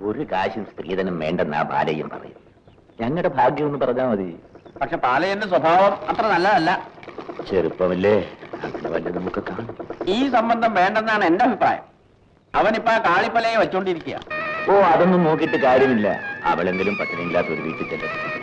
ഒരു കാശും സ്ത്രീധനം വേണ്ടെന്നാ ബാലയും പറയും. ഞങ്ങളുടെ ഭാഗ്യം എന്ന് പറഞ്ഞാൽ മതി. പക്ഷെ പാലയന്റെ സ്വഭാവം അത്ര നല്ലതല്ല. ചെറുപ്പമല്ലേ അങ്ങനെ വല്ല നമുക്ക് കാണും. ഈ സംബന്ധം വേണ്ടെന്നാണ് എന്റെ അഭിപ്രായം. അവനിപ്പോ ആ കാളിപ്പലയെ വെച്ചോണ്ടിരിക്കുക. ഓ അതൊന്നും നോക്കിയിട്ട് കാര്യമില്ല. അവളെങ്കിലും പട്ടിണിയില്ലാത്ത ഒരു വീട്ടിൽ ചെല്ലും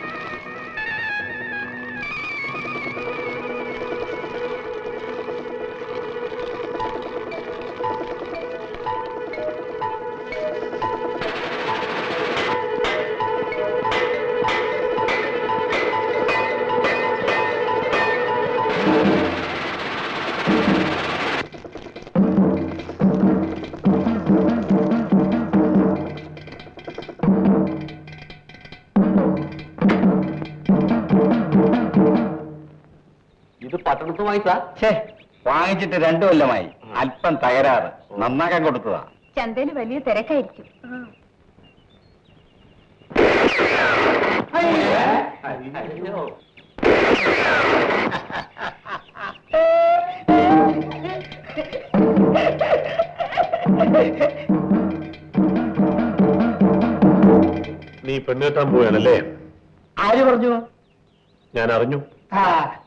പട്ടണത്ത് വാങ്ങിച്ചാ ഛേ വാങ്ങിച്ചിട്ട് രണ്ടു കൊല്ലമായി. അല്പം തകരാറ്. നന്നാക്കാൻ കൊടുത്തതാ. ചന്തയിൽ വലിയ തിരക്കായിരിക്കും. നീ പെണ്ണേട്ടാൻ പോവുകയാണല്ലേ? ആര് പറഞ്ഞു? ഞാൻ അറിഞ്ഞു ആ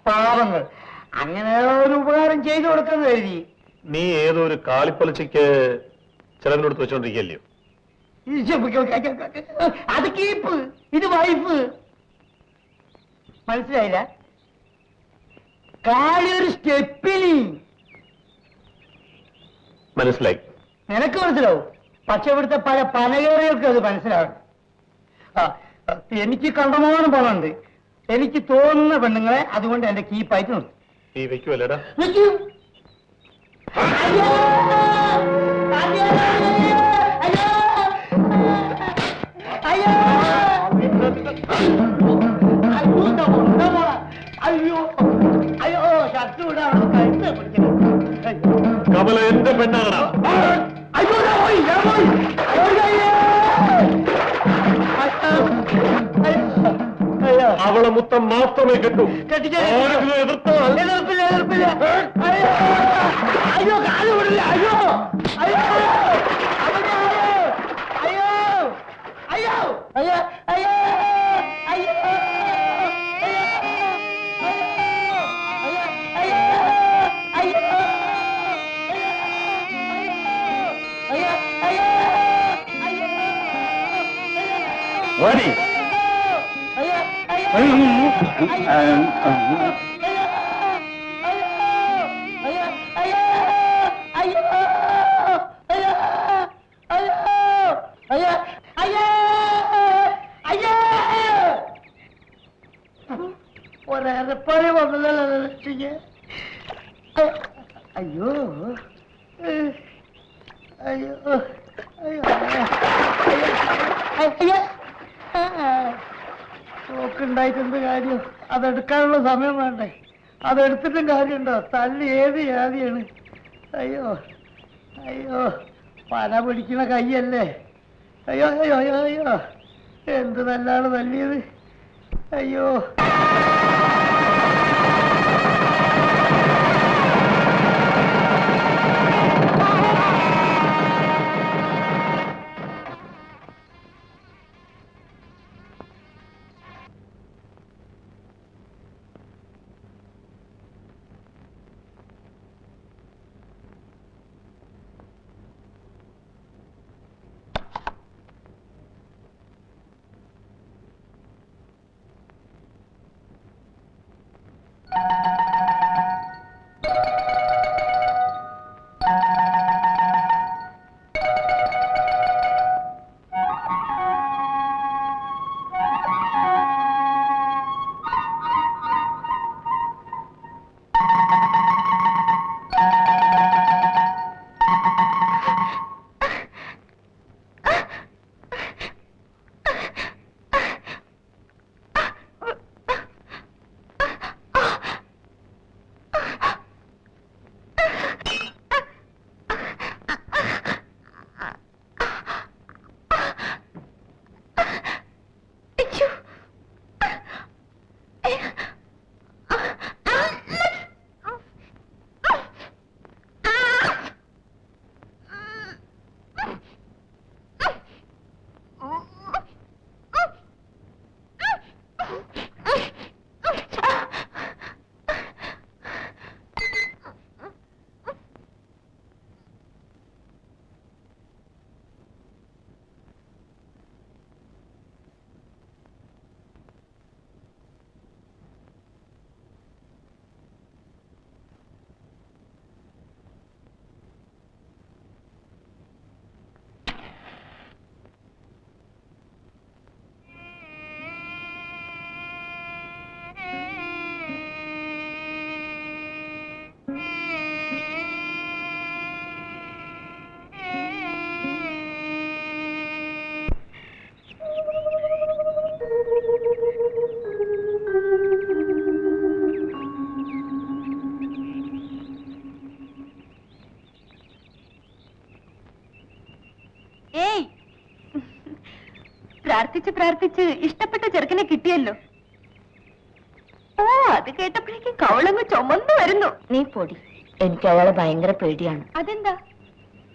പാവങ്ങൾ. അങ്ങനെ ഒരു ഉപകാരം ചെയ്തു കൊടുക്കുന്ന കരുതി. നീ ഏതോ ഒരു കാളിപ്പലിച്ചയ്ക്ക് ചിലവിനെടുത്ത് വെച്ചോണ്ടിരിക്കല്ലോ അത് കീപ്പ്. ഇത് വൈഫ്. മനസ്സിലായില്ല? കാളി ഒരു സ്റ്റെപ്പിനി മനസ്സിലായി. നിനക്ക് മനസ്സിലാവും. പക്ഷെ ഇവിടുത്തെ പല പനകേറികൾക്ക് അത് മനസ്സിലാവും ആ, എനിക്ക് കണ്ടമാനം പണമുണ്ട്. എനിക്ക് തോന്നുന്ന പെണ്ണുങ്ങളെ അതുകൊണ്ട് എന്റെ കീപ്പായിട്ട് നിർത്തും. നീ വെക്കുവല്ലേടാ നിൽക്കും. അയ്യോ! അയ്യോ! അയ്യോ! അയ്യോ! അയ്യോ, ദാ മോളെ, ദാ മോളെ. അയ്യോ അയ്യോ ഷർട്ട് വിടാണ് കഴുത്ത് പിടിക്കുന്നത് അയ്യോ. കമല എന്റെ പെണ്ണാണ് അയ്യോ ദാ പോയി ദാ പോയി അവളെ മുത്തം മാത്രമേ കിട്ടൂ കെട്ടിച്ചേ. ആരെങ്കിലും എതിർത്താൽ എതിർപ്പില്ല എതിർപ്പില്ല അയ്യോ അയ്യോ കാൽ വിടില്ല അയ്യോ അയ്യോ അയ്യോ അയ്യോ അയ്യോ അയ്യോ അയ്യോ ഓടി ഒരേറെപ്പണി വന്നതല്ല രക്ഷിക്ക് അയ്യോ അയ്യോ അയ്യോ അയ്യോ നോക്കുണ്ടായിട്ടെന്ത് കാര്യം? അതെടുക്കാനുള്ള സമയം വേണ്ടേ? അതെടുത്തിട്ടും കാര്യമുണ്ടോ? തല്ലി ഏത് ജാതിയാണ് അയ്യോ അയ്യോ പന പിടിക്കുന്ന കൈയല്ലേ? അയ്യോ അയ്യോ അയ്യോ അയ്യോ. എന്ത് നല്ലാണ് തല്ലിയത്? അയ്യോ. പ്രാർത്ഥിച്ച് പ്രാർത്ഥിച്ച് ഇഷ്ടപ്പെട്ട ചെറുക്കനെ കിട്ടിയല്ലോ. ഓ അത് കേട്ടപ്പോഴേക്കും കവളങ്ങ് ചുമന്നു വരുന്നു. നീ പൊടി. എനിക്ക് അവളെ ഭയങ്കര പേടിയാണ്. അതെന്താ?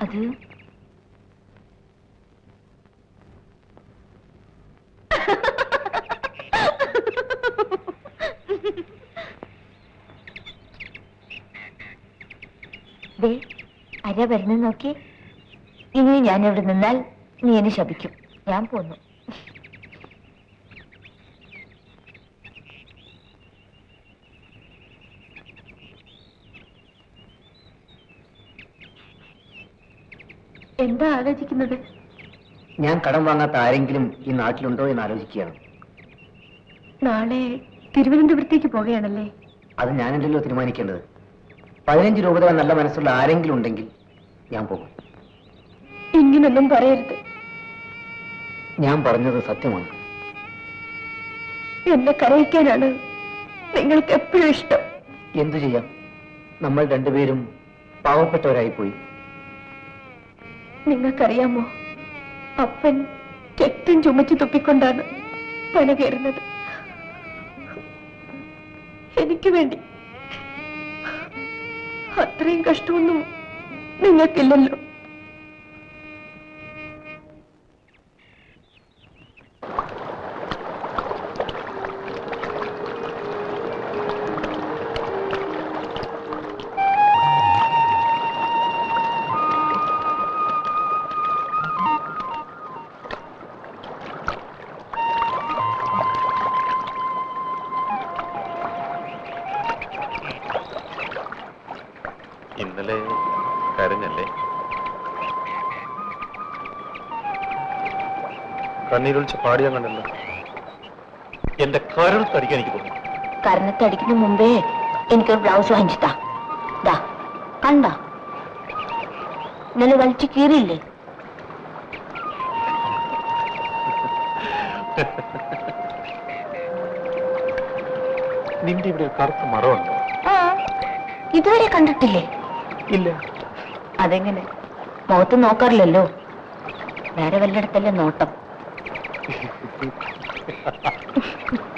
അത് അര വരുന്ന നോക്കി. ഇനി ഞാൻ ഇവിടെ നിന്നാൽ നീ എന്നെ ശപിക്കും. ഞാൻ പോന്നു. എന്താ ആലോചിക്കുന്നത്? ഞാൻ കടം വാങ്ങാത്ത ആരെങ്കിലും ഈ നാട്ടിലുണ്ടോ എന്ന് ആലോചിക്കുകയാണ്. നാളെ തിരുവനന്തപുരത്തേക്ക് പോവുകയാണല്ലേ? അത് ഞാനല്ലല്ലോ തീരുമാനിക്കേണ്ടത്. പതിനഞ്ച് രൂപ തരാൻ നല്ല മനസ്സുള്ള ആരെങ്കിലും ഉണ്ടെങ്കിൽ ഞാൻ പോകും. ഇങ്ങനൊന്നും പറയരുത്. ഞാൻ പറഞ്ഞത് സത്യമാണ്. എന്നെ കരയിക്കാനാണ് നിങ്ങൾക്ക് എപ്പോഴും ഇഷ്ടം. എന്തു ചെയ്യാം? നമ്മൾ രണ്ടുപേരും പാവപ്പെട്ടവരായി പോയി നിങ്ങൾക്കറിയാമോ? അപ്പൻ രക്തം ചുമച്ചു തുപ്പിക്കൊണ്ടാണ് പന കയറുന്നത്. എനിക്ക് വേണ്ടി. അത്രയും കഷ്ടമൊന്നും നിങ്ങൾക്കില്ലല്ലോ. കണ്ണീരൊളിച്ച് പാടിയാൻ കണ്ടല്ലോ. എന്റെ കരൾ തടിക്കാൻ എനിക്ക് തോന്നുന്നു. കരണത്തടിക്കുന്ന മുമ്പേ എനിക്കൊരു ബ്ലൗസ് വാങ്ങിച്ചിട്ടാ. ദാ കണ്ട. ഇന്നലെ വലിച്ചു കീറിയില്ലേ? നിന്റെ ഇവിടെ ഒരു കറുത്ത മറമുണ്ടോ ആ ഇതുവരെ കണ്ടിട്ടില്ലേ? ഇല്ല. അതെങ്ങനെ? മുഖത്ത് നോക്കാറില്ലല്ലോ. വേറെ വല്ലയിടത്തല്ലേ നോട്ടം? Ha ha ha.